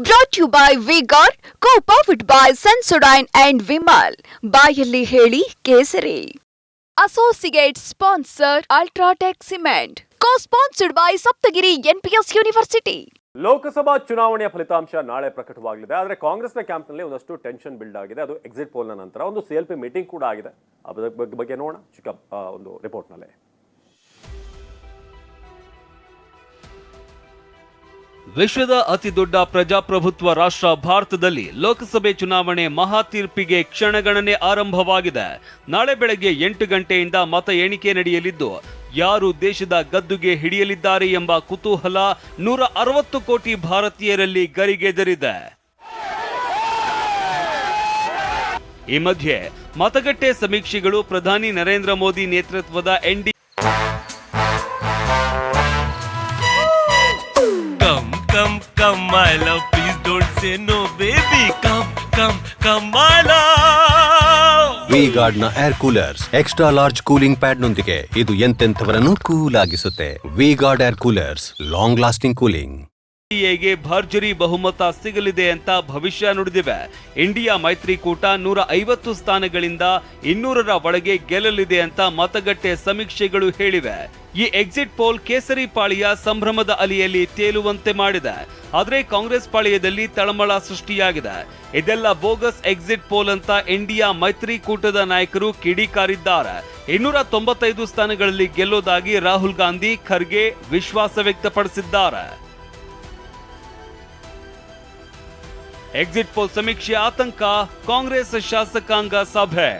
Brought you by Vigor co powered by Sensodyne and Vimal ಬಾಯಲ್ಲಿ ಹೇಳಿ Kesari. Associate sponsor UltraTech cement co sponsored by Saptagiri NPS university Lok Sabha ಚುನಾವಣೆಯ ಫಲಿತಾಂಶ ನಾಳೆ ಪ್ರಕಟವಾಗಲಿದೆ. ಆದರೆ ಕಾಂಗ್ರೆಸ್ನ ಕ್ಯಾಂಪ್ನಲ್ಲಿ ಒಂದಷ್ಟು ಟೆನ್ಷನ್ ಬಿಲ್ಡ್ ಆಗಿದೆ. ಅದು ಎಕ್ಸಿಟ್ ಪೋಲ್ನ ನಂತರ ಒಂದು ಸಿ ಎಲ್ ಪಿ ಮೀಟಿಂಗ್ ಕೂಡ ಆಗಿದೆ. ಅದರ ಬಗ್ಗೆ- ನೋಡೋಣ. ಚಿಕ್ಕ ಒಂದು ರಿಪೋರ್ಟ್ನಲ್ಲೇ ವಿಶ್ವದ ಅತಿದೊಡ್ಡ ಪ್ರಜಾಪ್ರಭುತ್ವ ರಾಷ್ಟ್ರ ಭಾರತದಲ್ಲಿ ಲೋಕಸಭೆ ಚುನಾವಣೆ ಮಹಾತೀರ್ಪಿಗೆ ಕ್ಷಣಗಣನೆ ಆರಂಭವಾಗಿದೆ. ನಾಳೆ ಬೆಳಗ್ಗೆ ಎಂಟು ಗಂಟೆಯಿಂದ ಮತ ಎಣಿಕೆ ನಡೆಯಲಿದ್ದು, ಯಾರು ದೇಶದ ಗದ್ದುಗೆ ಹಿಡಿಯಲಿದ್ದಾರೆ ಎಂಬ ಕುತೂಹಲ ನೂರ ಅರವತ್ತು ಕೋಟಿ ಭಾರತೀಯರಲ್ಲಿ ಗರಿಗೆದರಿದೆ. ಈ ಮಧ್ಯೆ ಮತಗಟ್ಟೆ ಸಮೀಕ್ಷೆಗಳು ಪ್ರಧಾನಿ ನರೇಂದ್ರ ಮೋದಿ ನೇತೃತ್ವದ ND Come, come, my love. Please don't say no, baby. Come, come, come, my love. V air coolers extra large cooling pad ನೊಂದಿಗೆ ಇದು ಎಂತೆಂಥವರನ್ನು cool ಆಗಿಸುತ್ತೆ V guard air coolers long lasting cooling ಎನ್ಡಿಎಗೆ ಭರ್ಜರಿ ಬಹುಮತ ಸಿಗಲಿದೆ ಅಂತ ಭವಿಷ್ಯ ನುಡಿದಿವೆ. ಇಂಡಿಯಾ ಮೈತ್ರಿಕೂಟ ನೂರ ಐವತ್ತು ಸ್ಥಾನಗಳಿಂದ ಇನ್ನೂರರ ಒಳಗೆ ಗೆಲ್ಲಲಿದೆ ಅಂತ ಮತಗಟ್ಟೆ ಸಮೀಕ್ಷೆಗಳು ಹೇಳಿವೆ. ಈ ಎಕ್ಸಿಟ್ ಪೋಲ್ ಕೇಸರಿ ಪಾಳಿಯ ಸಂಭ್ರಮದ ಅಲಿಯಲ್ಲಿ ತೇಲುವಂತೆ ಮಾಡಿದೆ. ಆದರೆ ಕಾಂಗ್ರೆಸ್ ಪಾಳಿಯದಲ್ಲಿ ತಳಮಳ ಸೃಷ್ಟಿಯಾಗಿದೆ. ಇದೆಲ್ಲ ಬೋಗಸ್ ಎಕ್ಸಿಟ್ ಪೋಲ್ ಅಂತ ಇಂಡಿಯಾ ಮೈತ್ರಿಕೂಟದ ನಾಯಕರು ಕಿಡಿಕಾರಿದ್ದಾರೆ. ಇನ್ನೂರ ತೊಂಬತ್ತೈದು ಸ್ಥಾನಗಳಲ್ಲಿ ಗೆಲ್ಲೋದಾಗಿ ರಾಹುಲ್ ಗಾಂಧಿ ಖರ್ಗೆ ವಿಶ್ವಾಸ ವ್ಯಕ್ತಪಡಿಸಿದ್ದಾರೆ. ಎಕ್ಸಿಟ್ ಪೋಲ್ ಸಮೀಕ್ಷೆ ಆತಂಕ ಕಾಂಗ್ರೆಸ್ ಶಾಸಕಾಂಗ ಸಭೆ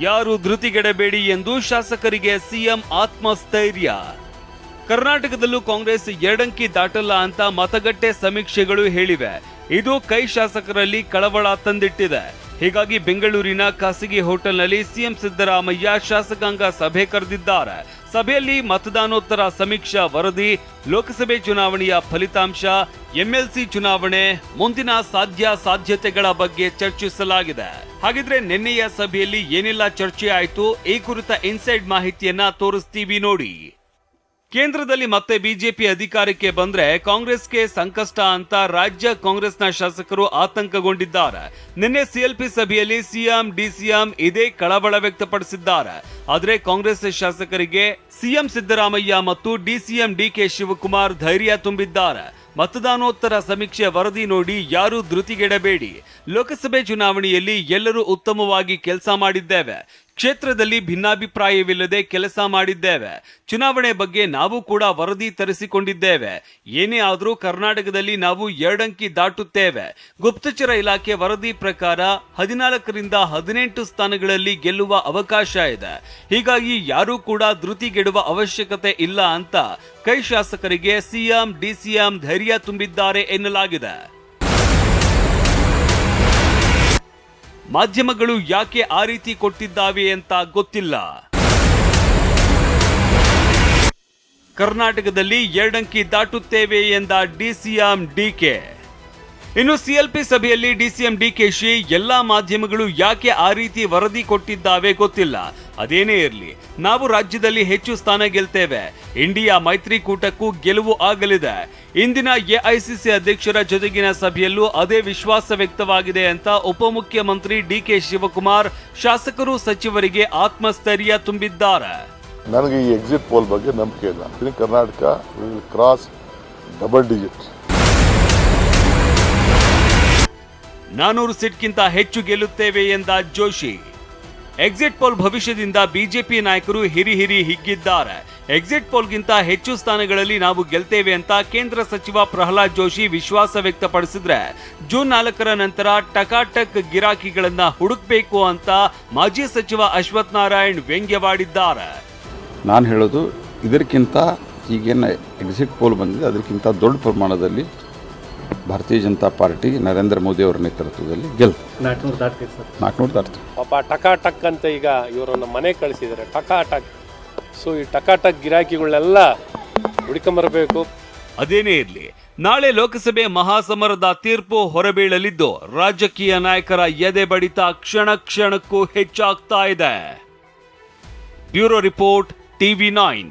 ಯಾರು ಧೃತಿಗೆಡಬೇಡಿ ಎಂದು ಶಾಸಕರಿಗೆ ಸಿಎಂ ಆತ್ಮಸ್ಥೈರ್ಯ ಕರ್ನಾಟಕದಲ್ಲೂ ಕಾಂಗ್ರೆಸ್ ಎರಡಂಕಿ ದಾಟಲ್ಲ ಅಂತ ಮತಗಟ್ಟೆ ಸಮೀಕ್ಷೆಗಳು ಹೇಳಿವೆ ಇದು ಕೈ ಶಾಸಕರಲ್ಲಿ ಕಳವಳ ತಂದಿಟ್ಟಿದೆ ಹೀಗಾಗಿ ಬೆಂಗಳೂರಿನ ಖಾಸಗಿ ಹೋಟೆಲ್ನಲ್ಲಿ ಸಿಎಂ ಸಿದ್ದರಾಮಯ್ಯ ಶಾಸಕಾಂಗ ಸಭೆ ಕರೆದಿದ್ದಾರೆ. ಸಭೆಯಲ್ಲಿ ಮತದಾನೋತ್ತರ ಸಮೀಕ್ಷಾ ವರದಿ, ಲೋಕಸಭೆ ಚುನಾವಣೆಯ ಫಲಿತಾಂಶ, ಎಂಎಲ್ಸಿ ಚುನಾವಣೆ, ಮುಂದಿನ ಸಾಧ್ಯ ಸಾಧ್ಯತೆಗಳ ಬಗ್ಗೆ ಚರ್ಚಿಸಲಾಗಿದೆ. ಹಾಗಿದ್ರೆ ನಿನ್ನೆಯ ಸಭೆಯಲ್ಲಿ ಏನೆಲ್ಲ ಚರ್ಚೆ ಆಯಿತು? ಈ ಕುರಿತ ಇನ್ಸೈಡ್ ಮಾಹಿತಿಯನ್ನ ತೋರಿಸ್ತೀವಿ ನೋಡಿ. ಕೇಂದ್ರದಲ್ಲಿ ಮತ್ತೆ ಬಿಜೆಪಿ ಅಧಿಕಾರಕ್ಕೆ ಬಂದ್ರೆ ಕಾಂಗ್ರೆಸ್ಗೆ ಸಂಕಷ್ಟ ಅಂತ ರಾಜ್ಯ ಕಾಂಗ್ರೆಸ್ನ ಶಾಸಕರು ಆತಂಕಗೊಂಡಿದ್ದಾರೆ. ನಿನ್ನೆ ಸಿಎಲ್ಪಿ ಸಭೆಯಲ್ಲಿ ಸಿಎಂ ಡಿಸಿಎಂ ಇದೇ ಕಳವಳ ವ್ಯಕ್ತಪಡಿಸಿದ್ದಾರೆ. ಆದರೆ ಕಾಂಗ್ರೆಸ್ ಶಾಸಕರಿಗೆ ಸಿಎಂ ಸಿದ್ದರಾಮಯ್ಯ ಮತ್ತು ಡಿಸಿಎಂ ಡಿಕೆ ಶಿವಕುಮಾರ್ ಧೈರ್ಯ ತುಂಬಿದ್ದಾರೆ. ಮತದಾನೋತ್ತರ ಸಮೀಕ್ಷೆ ವರದಿ ನೋಡಿ ಯಾರೂ ಧೃತಿಗೆಡಬೇಡಿ. ಲೋಕಸಭೆ ಚುನಾವಣೆಯಲ್ಲಿ ಎಲ್ಲರೂ ಉತ್ತಮವಾಗಿ ಕೆಲಸ ಮಾಡಿದ್ದೇವೆ. ಕ್ಷೇತ್ರದಲ್ಲಿ ಭಿನ್ನಾಭಿಪ್ರಾಯವಿಲ್ಲದೆ ಕೆಲಸ ಮಾಡಿದ್ದೇವೆ. ಚುನಾವಣೆ ಬಗ್ಗೆ ನಾವು ಕೂಡ ವರದಿ ತರಿಸಿಕೊಂಡಿದ್ದೇವೆ. ಏನೇ ಆದರೂ ಕರ್ನಾಟಕದಲ್ಲಿ ನಾವು ಎರಡಂಕಿ ದಾಟುತ್ತೇವೆ. ಗುಪ್ತಚರ ಇಲಾಖೆ ವರದಿ ಪ್ರಕಾರ ಹದಿನಾಲ್ಕರಿಂದ ಹದಿನೆಂಟು ಸ್ಥಾನಗಳಲ್ಲಿ ಗೆಲ್ಲುವ ಅವಕಾಶ ಇದೆ. ಹೀಗಾಗಿ ಯಾರೂ ಕೂಡ ಧೃತಿಗೆಡುವ ಅವಶ್ಯಕತೆ ಇಲ್ಲ ಅಂತ ಕೈ ಶಾಸಕರಿಗೆ ಸಿಎಂ, ಡಿಸಿಎಂ ಧೈರ್ಯ ತುಂಬಿದ್ದಾರೆ ಎನ್ನಲಾಗಿದೆ. ಮಾಧ್ಯಮಗಳು ಯಾಕೆ ಆ ರೀತಿ ಕೊಟ್ಟಿದ್ದಾವೆ ಅಂತ ಗೊತ್ತಿಲ್ಲ. ಕರ್ನಾಟಕದಲ್ಲಿ ಎರಡಂಕಿ ದಾಟುತ್ತೇವೆ ಎಂದ ಡಿಸಿಎಂ ಡಿಕೆ. ಇನ್ನು ಸಿಎಲ್ಪಿ ಸಭೆಯಲ್ಲಿ ಡಿಸಿಎಂ ಡಿಕೆಶಿ ಎಲ್ಲಾ ಮಾಧ್ಯಮಗಳು ಯಾಕೆ ಆ ರೀತಿ ವರದಿ ಕೊಟ್ಟಿದ್ದಾವೆ ಗೊತ್ತಿಲ್ಲ. ಅದೇನೇ ಇರಲಿ ನಾವು ರಾಜ್ಯದಲ್ಲಿ ಹೆಚ್ಚು ಸ್ಥಾನ ಗೆಲ್ತೇವೆ. ಇಂಡಿಯಾ ಮೈತ್ರಿಕೂಟಕ್ಕೂ ಗೆಲುವು ಆಗಲಿದೆ. ಇಂದಿನ ಎಐಸಿಸಿ ಅಧ್ಯಕ್ಷರ ಜೊತೆಗಿನ ಸಭೆಯಲ್ಲೂ ಅದೇ ವಿಶ್ವಾಸ ವ್ಯಕ್ತವಾಗಿದೆ ಅಂತ ಉಪಮುಖ್ಯಮಂತ್ರಿ ಡಿಕೆ ಶಿವಕುಮಾರ್ ಶಾಸಕರು ಸಚಿವರಿಗೆ ಆತ್ಮಸ್ಥೈರ್ಯ ತುಂಬಿದ್ದಾರೆ. ನನಗೆ ಈ ಎಕ್ಸಿಟ್ ಪೋಲ್ ಬಗ್ಗೆ ನಂಬಿಕೆ ಇಲ್ಲ. ಕರ್ನಾಟಕ ಕ್ರಾಸ್ ಡಬಲ್ ಡಿಜಿಟ್ ನಾನೂರು ಸೀಟ್ಗಿಂತ ಹೆಚ್ಚು ಗೆಲ್ಲುತ್ತೇವೆ ಎಂದ ಜೋಶಿ. ಎಕ್ಸಿಟ್ ಪೋಲ್ ಭವಿಷ್ಯದಿಂದ ಬಿಜೆಪಿ ನಾಯಕರು ಹಿರಿ ಹಿರಿ ಹಿಗ್ಗಿದ್ದಾರೆ. ಎಕ್ಸಿಟ್ ಪೋಲ್ಗಿಂತ ಹೆಚ್ಚು ಸ್ಥಾನಗಳಲ್ಲಿ ನಾವು ಗೆಲ್ತೇವೆ ಅಂತ ಕೇಂದ್ರ ಸಚಿವ ಪ್ರಹ್ಲಾದ್ ಜೋಶಿ ವಿಶ್ವಾಸ ವ್ಯಕ್ತಪಡಿಸಿದ್ರೆ, ಜೂನ್ ನಾಲ್ಕರ ನಂತರ ಟಕಾಟಕ್ ಗಿರಾಕಿಗಳನ್ನ ಹುಡುಕ್ಬೇಕು ಅಂತ ಮಾಜಿ ಸಚಿವ ಅಶ್ವಥ್ ನಾರಾಯಣ್ ವ್ಯಂಗ್ಯವಾಡಿದ್ದಾರೆ. ನಾನು ಹೇಳೋದು, ಇದಕ್ಕಿಂತ ಈಗೇನು ಎಕ್ಸಿಟ್ ಪೋಲ್ ಬಂದಿದೆ, ಅದಕ್ಕಿಂತ ದೊಡ್ಡ ಪ್ರಮಾಣದಲ್ಲಿ ಭಾರತೀಯ ಜನತಾ ಪಾರ್ಟಿ ನರೇಂದ್ರ ಮೋದಿ ಅವರ ನೇತೃತ್ವದಲ್ಲಿ ಗೆಲ್ತು. ನಾಲ್ಕುನೂರು ದಾಟ್ತು. ಪಾಪ ಟಕಾ ಟಕ್ ಅಂತ ಈಗ ಇವರನ್ನು ಮನೆ ಕಳಿಸಿದರೆ ಟಕಾ ಟಕ್ ಸೊ ಈ ಟಕಾ ಟಕ್ ಗಿರಾಕಿಗಳನ್ನೆಲ್ಲ ಹುಡುಕಂಬರಬೇಕು. ಅದೇನೇ ಇರಲಿ ನಾಳೆ ಲೋಕಸಭೆ ಮಹಾಸಮರದ ತೀರ್ಪು ಹೊರಬೀಳಲಿದ್ದು ರಾಜಕೀಯ ನಾಯಕರ ಎದೆ ಬಡಿತ ಕ್ಷಣ ಕ್ಷಣಕ್ಕೂ ಹೆಚ್ಚಾಗ್ತಾ ಇದೆ. Bureau report TV nine.